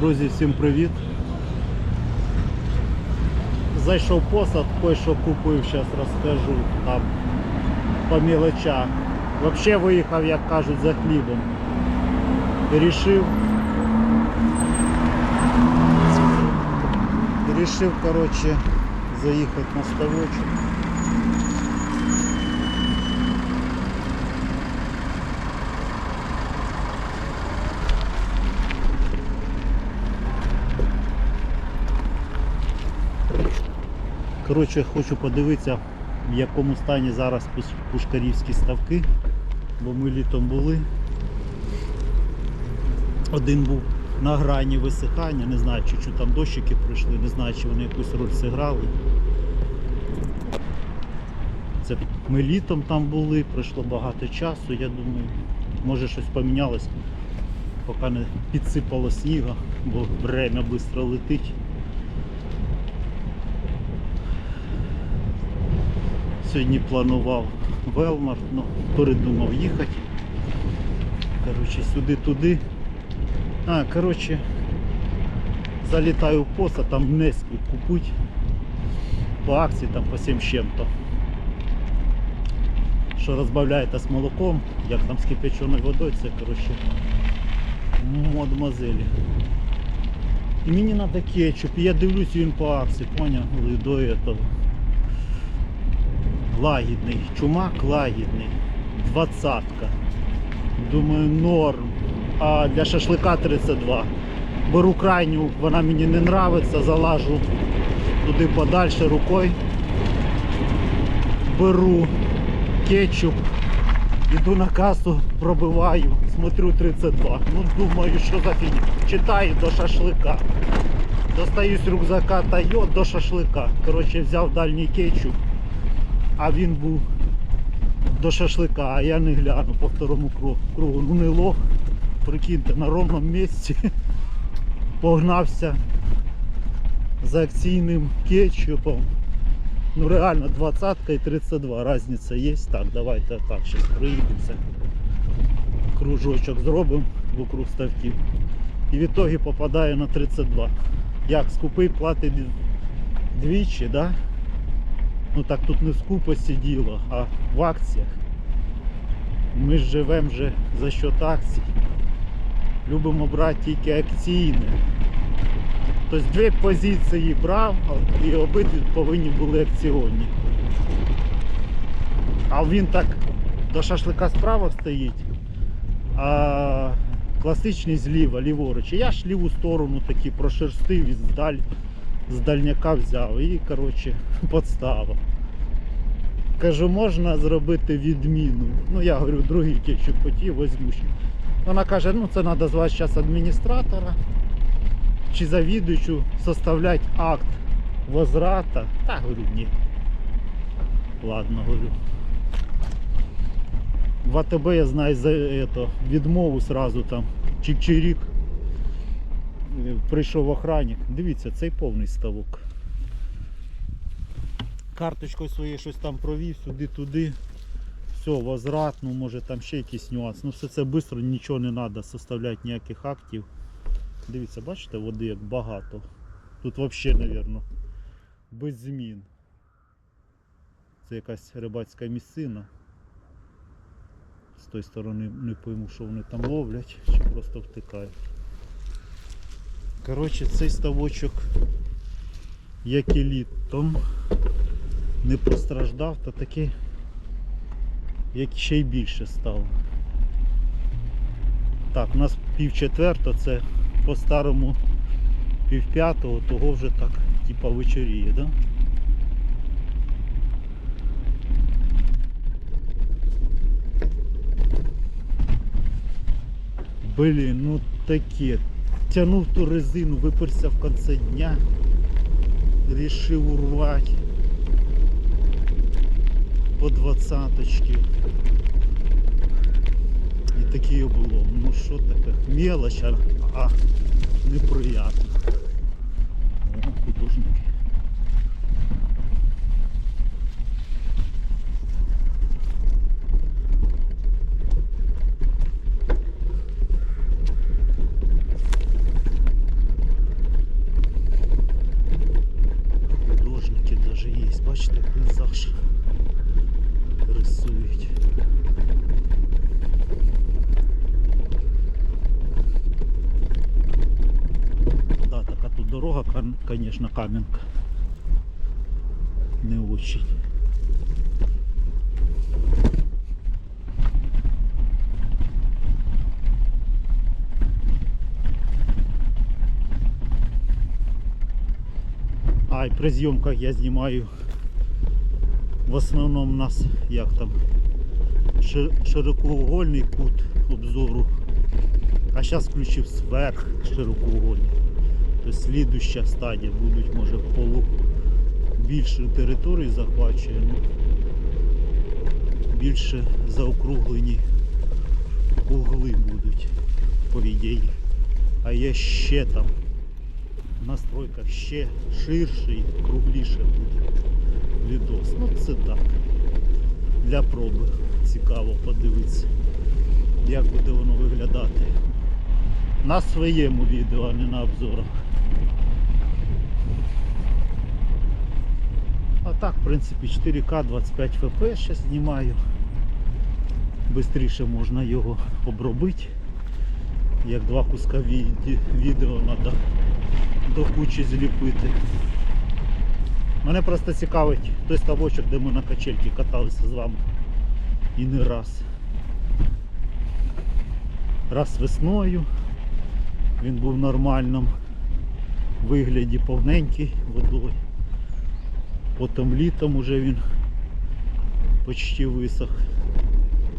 Друзі, всім привіт! Зайшов посад, кое-що купив, зараз розкажу там по мелочах. Взагалі виїхав, як кажуть, за хлібом. Рішив. Рішив, коротше, заїхати на ставочок. Коротше, хочу подивитися, в якому стані зараз пушкарівські ставки, бо ми літом були. Один був на грані висихання, не знаю, чи, чи там дощики прийшли, не знаю, чи вони якусь роль зіграли. Це ми літом там були, пройшло багато часу, я думаю, може щось помінялось, поки не підсипало сніга, бо время швидко летить. Сьогодні планував Велмар, ну, передумав їхати. Коротше, сюди-туди. А, коротше, залітаю в пост, там Неску купуть по акції там по 7 з чим-то. Що розбавляєте з молоком, як там з кипяченою водою, це коротше мадемуазелі. І мені треба кетчуп, я дивлюсь він по акції, поняв, до этого лагідний, чумак лагідний, двадцатка. Думаю, норм. А для шашлика 32. Беру крайню, вона мені не нравиться, залажу туди подальше рукою. Беру кетчуп, іду на касу, пробиваю, смотрю 32. Ну думаю, що за фігня. Читаю до шашлика. Достаю з рюкзака Тойот до шашлика. Коротше, взяв дальній кетчуп а він був до шашлика, а я не гляну по второму кругу. Ну не лох, прикиньте, на ровному місці погнався за акційним кетчупом. Ну реально 20 і 32 різниця є. Так, давайте так, зараз проїдемося. Кружочок зробимо вокруг ставків. І в ітогі попадає на 32. Як скупий платить двічі, да? Ну так тут не в скупості діло, а в акціях. Ми ж живемо вже за счет акцій. Любимо брати тільки акційне. Тобто дві позиції брав і обидві повинні були акціонні. А він так до шашлика справа стоїть, а класичний зліва, ліворуч. Я ж ліву сторону таки прошерстив і здаль з дальняка взяв і коротше подставив. Кажу, можна зробити відміну. Ну я говорю, другий кетчуп хотів, возьму. Вона каже, ну це треба звати зараз адміністратора чи завідуючу составляти акт возврата. Та говорю, ні. Ладно, говорю. В АТБ я знаю за это, відмову сразу там чик-чирік. Е, прийшов охранник. Дивіться, цей повний ставок. Карточкою своєю щось там провів, сюди-туди. Все, возврат, ну може там ще якийсь нюанс. Ну все це швидко, нічого не треба составляти ніяких актів. Дивіться, бачите, води як багато. Тут взагалі, мабуть, без змін. Це якась рибацька місцина. З тої сторони не пойму, що вони там ловлять, чи просто втикають. Коротше, цей ставочок, як і літом, не постраждав, та таки як ще й більше стало. Так, у нас пів четверта, це по старому пів п'ятого, того вже так типа вечоріє, да? Блін, ну таке. Тянув ту резину, виперся в кінці дня. Рішив урвати по двадцаточки. І таке було. Ну що таке? Мелочь, а неприятно. О, художники. Гараж. Рисують. Да, така тут дорога, звісно, кам'янка. Не очень. При зйомках я знімаю в основному у нас як там широкоугольний кут обзору. А зараз включив зверх широкоугольний. Тобто слідуща стадія будуть може полу більшу територію захвачує, ну, більше заокруглені угли будуть по ідеї. А є ще там настройках ще ширше і кругліше буде відос. Ну це так. Для проби цікаво подивитися, як буде воно виглядати. На своєму відео, а не на обзорах. А так, в принципі, 4К 25 FPS зараз знімаю. Бистріше можна його обробити. Як два куска відео треба до кучі зліпити. Мене просто цікавить той ставочок, де ми на качельці каталися з вами. І не раз. Раз весною він був в нормальному вигляді повненький водою. Потім літом уже він почти висох.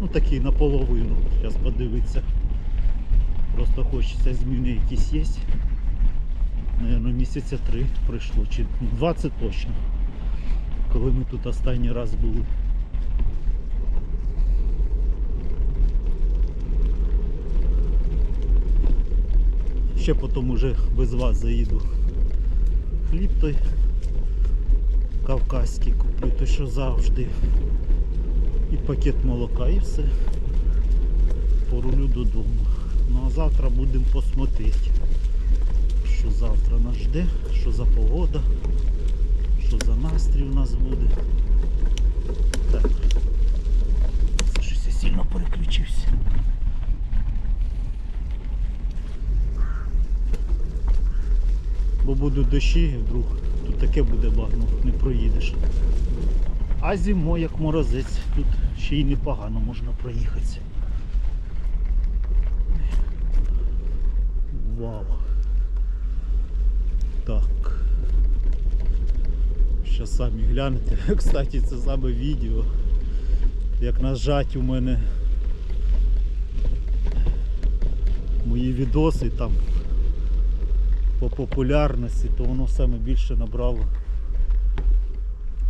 Ну такий наполовину. Зараз подивитися. Просто хочеться зміни якісь є. Наверно, місяця три пройшло, чи 20 точно. Коли ми тут останній раз були. Ще потім уже без вас заїду. Хліб той кавказький куплю, той що завжди. І пакет молока і все. Порулю додому. Ну а завтра будемо посмотрети, жде, що за погода, що за настрій у нас буде. Так. Це щось я сильно переключився. Бо будуть дощі, вдруг тут таке буде багно, не проїдеш. А зимою як морозець, тут ще й непогано можна проїхатися. Вау. Так. Зараз самі глянете. Кстати, це саме відео. Як нажать у мене мої відоси там по популярності, то воно саме більше набрало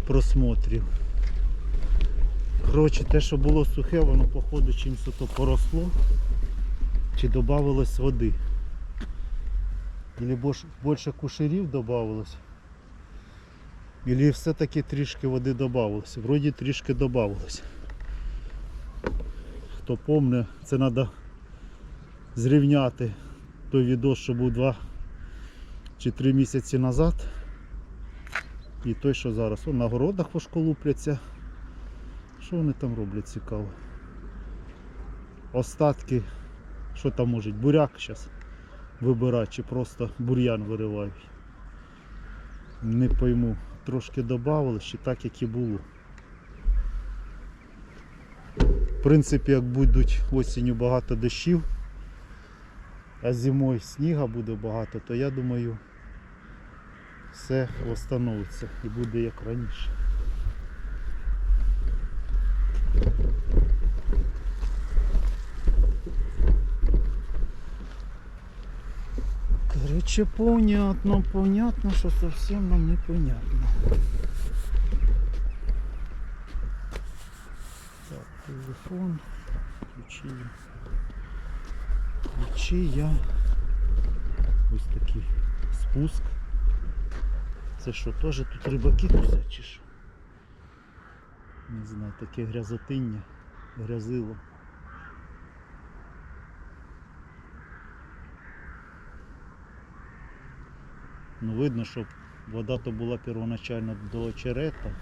просмотрів. Коротше, те, що було сухе, воно походу чимось то поросло чи додавалось води. Бош- більше кушерів додавалось. Или все-таки трішки води додавалось. Вроді трішки додавалось. Хто помне, це треба зрівняти той відос, що був 2 чи 3 місяці назад. І той, що зараз. О, на городах пошколупляться. Що вони там роблять цікаво? Остатки, що там можуть, буряк зараз вибирати, чи просто бур'ян виривають. Не пойму, трошки додавали, чи так як і було. В принципі, як будуть осінню багато дощів, а зимою сніга буде багато, то я думаю все встановиться і буде як раніше. Короче, понятно, понятно, что совсем нам непонятно. Так, телефон. Ключі. Ключі я. Ось такий спуск. Це що, теж тут рибаки тусять чи що? Не знаю, таке грязотиння, грязило. Ну видно, що вода то була первоначально до очерета.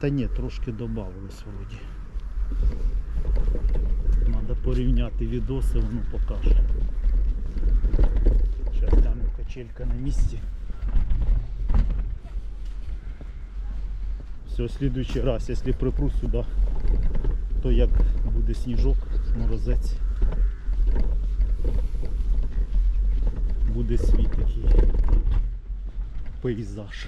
Та ні, трошки додавалось вроді. Треба порівняти відоси, воно покаже. Зараз гляну, качелька на місці. Все, в следующий раз, якщо припру сюди, то як буде сніжок, морозець. Буде свій такий пейзаж.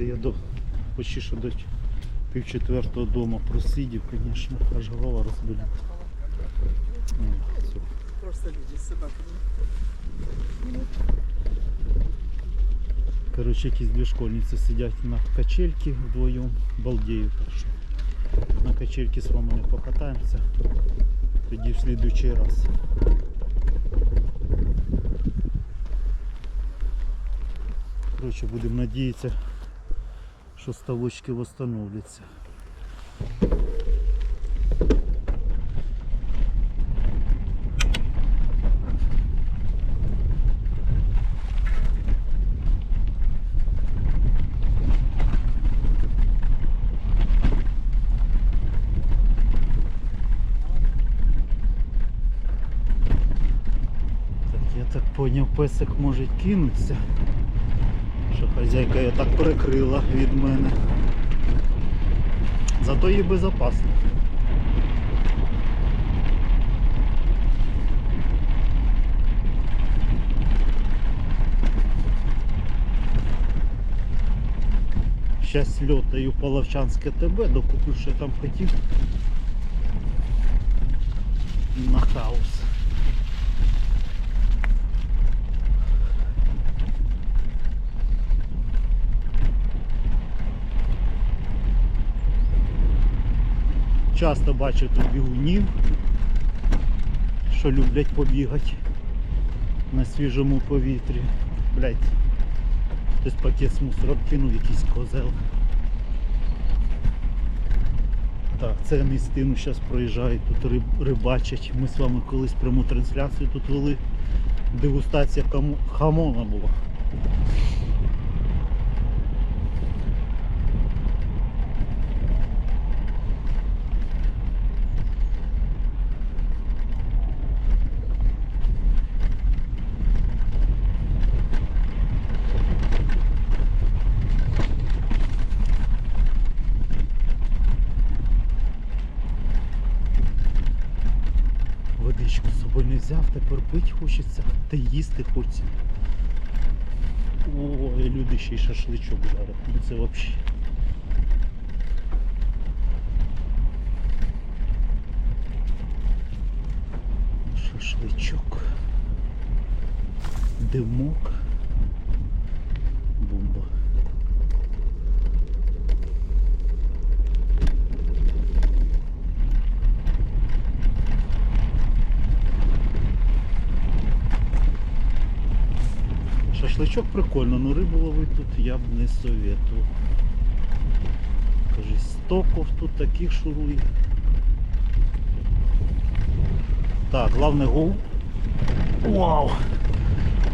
Це я до почти що до пів четвертого дома просидів, звісно, аж голова с. Короче, якісь дві школьниці сидять на качельці вдвоєм, балдеють. Так на качельці з Ромою покатаємося. Тоді в слідуючий раз. Короче, будемо надіятися, що ставочки восстановляться. Так, я так поняв, песик може кинутися. Хазяйка я так прикрила від мене. Зато їй безпечно. Щас льотаю Половчанське ТБ, докуплю, що я там хотів. На хаос. Часто бачу тут бігунів, що люблять побігати на свіжому повітрі. Блять, хтось пакет з мусором кинув, якийсь козел. Так, це містину зараз проїжджають, тут риб, рибачать. Ми з вами колись пряму трансляцію тут вели. Дегустація хамона була. Водичку з собою не пити хочеться, та їсти хочеться. Ой, люди ще й шашличок жарять. Ну це взагалі. Шашличок. Димок. Шашличок прикольно, но рибу ловити тут я б не советував. Кажи, стоков тут таких шурує. Так, главный гул. Вау!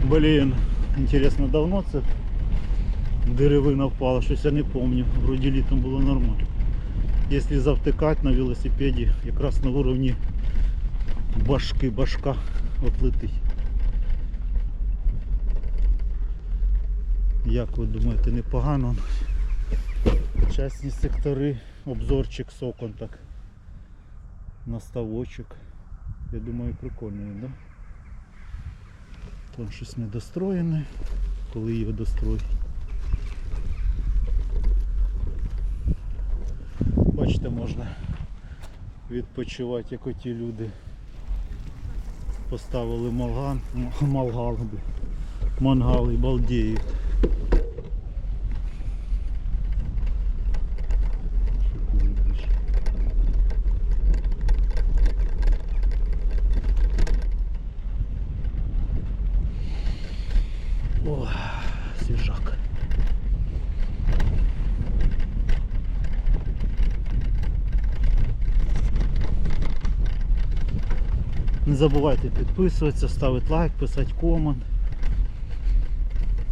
Блін, інтересно, давно це деревина впала, щось я не пам'ятаю. Вроді літом було нормально. Якщо завтикати на велосипеді, якраз на уровні башки, башка от летить. Як ви думаєте, непогано? Частні сектори, обзорчик сокон так. На ставочок. Я думаю, прикольний, да? Там щось недостроєне, коли його достроють. Бачите, можна відпочивати, як оті люди. Поставили малган, м- малгал, бля. мангал і балдеють. Що ти робиш? О, свіжак. Не забувайте підписуватися, ставити лайк, писати комент.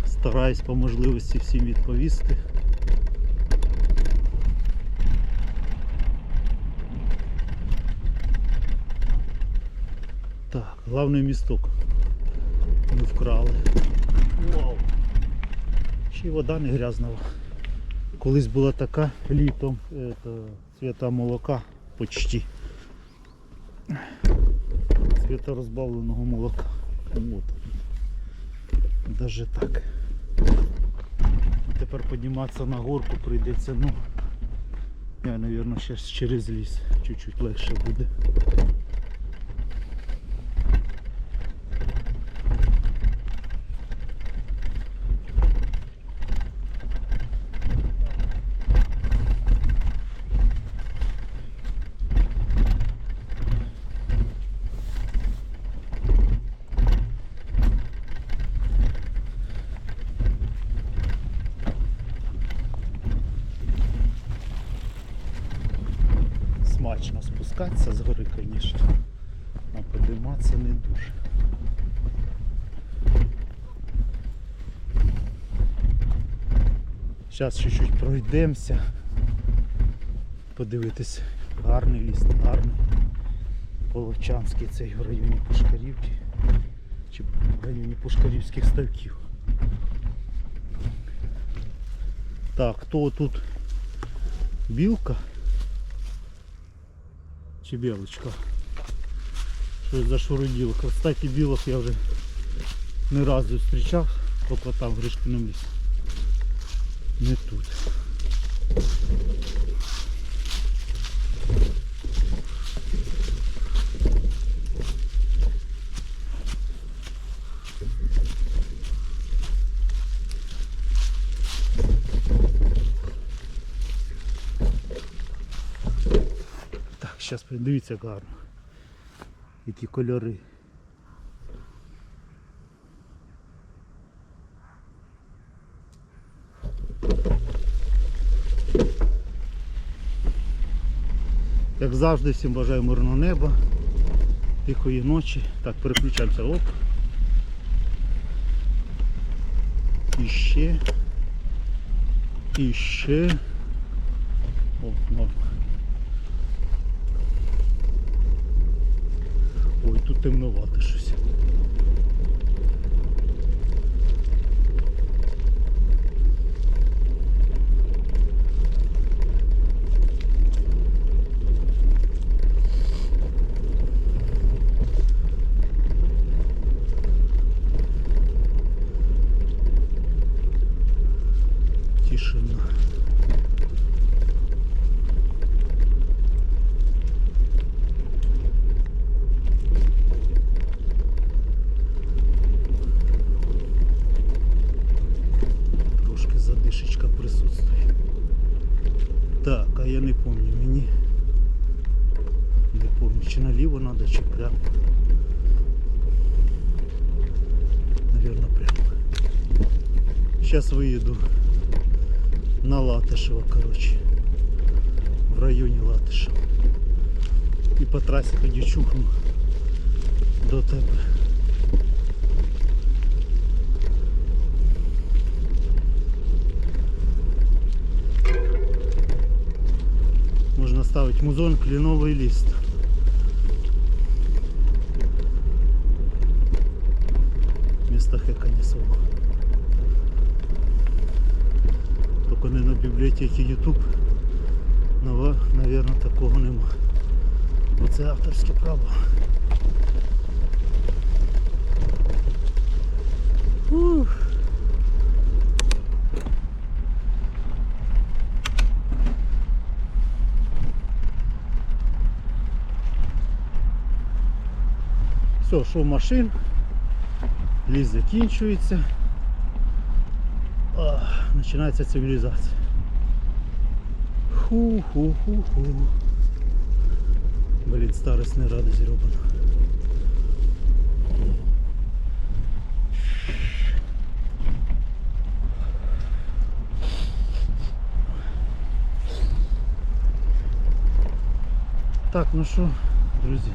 Стараюсь по можливості всім відповісти. Так, главний місток. Не вкрали. Вау. Ще й вода не грязнова. Колись була така літом это, цвіта молока почти. Розбавленого молока. Вот. Даже так. Тепер підніматися на горку прийдеться, ну, я, мабуть, ще через ліс чуть-чуть легше буде. Смачно спускатися з гори, звісно. А підійматися не дуже. Зараз чуть-чуть пройдемося. Подивитись, гарний ліс, гарний. Половчанський цей в районі Пушкарівки. Чи в районі Пушкарівських ставків. Так, хто тут? Білка? Чи білочка? Що за шуруділка? Кстати, білок я вже не раз зустрічав, поки там в Гришкиному лісі. Не тут. Так, зараз дивіться гарно. Які кольори. Як завжди, всім бажаю мирного неба, тихої ночі. Так, переключаємося. Оп. І ще. І ще. О, норм. Ой, тут темновато щось. Тишина. выеду на Латышево, короче. В районе Латышева. І по трасі тоді чухну до тебе. Можно ставить музон, кленовый лист. Бібліотеці YouTube. Нова, наверное, такого нема. Бо це авторське право. Ух. Все, шов машин, ліс закінчується. А, починається цивілізація. Ху-ху-ху-ху. Блін, старость не рада зроблена. Так, ну що, друзі,